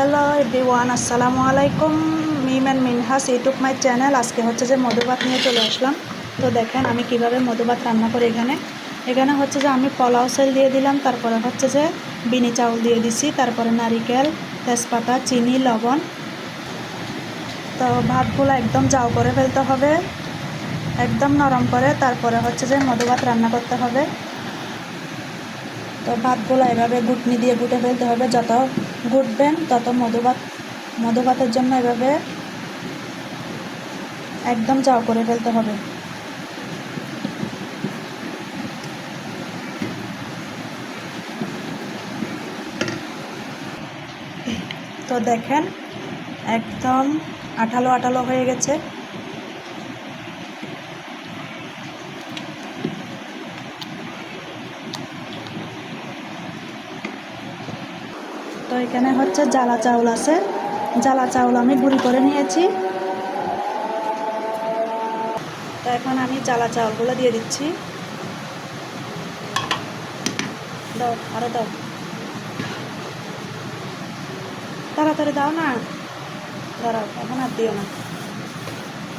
Hello everyone আসসালামু আলাইকুম Mim and Minhas YouTube my channel আজকে হচ্ছে যে মধুভাত নিয়ে চলে আসলাম। তো দেখেন আমি কীভাবে মধুভাত রান্না করি এখানে। এখানে হচ্ছে যে আমি পোলাও সেল দিয়ে দিলাম, তারপরে হচ্ছে যে বিনি চাউল দিয়ে দিছি, তারপরে নারিকেল, তেজপাতা, চিনি, লবণ। তো ভাতগুলো একদম জাউ করে ফেলতে হবে, একদম নরম করে, তারপরে হচ্ছে যে মধুভাত রান্না করতে হবে। তো ভাতগুলো এভাবে গুটনি দিয়ে গুটে ফেলতে হবে, যত গুটবেন তত মধুভাত মধুভাতের জন্য এভাবে একদম চাও করে ফেলতে হবে। তো দেখেন, একদম আঠালো আঠালো হয়ে গেছে। তো এখানে হচ্ছে জ্বালা চাউল আছে। জ্বালা চাউল আমি গুঁড়ি করে নিয়েছি। তো এখন আমি জ্বালা চাউলগুলো দিয়ে দিচ্ছি। দাও, আরও দাও। তাড়াতাড়ি দাও না। দাঁড়াও, এখন আর দিও না।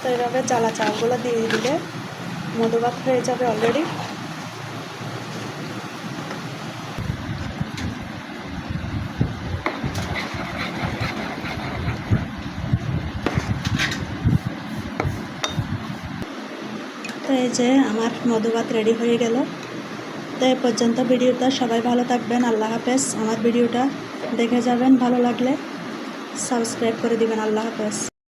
তো এইভাবে জ্বালা চাউলগুলো দিয়ে দিলে মধুভাত হয়ে যাবে অলরেডি তো এই যে আমার মধুভাত রেডি হয়ে গেল। তো এ পর্যন্ত ভিডিওটা সবাই ভালো থাকবেন, আল্লাহ হাফেজ। আমার ভিডিওটা দেখে যাবেন, ভালো লাগলে সাবস্ক্রাইব করে দিবেন, আল্লাহ হাফেজ।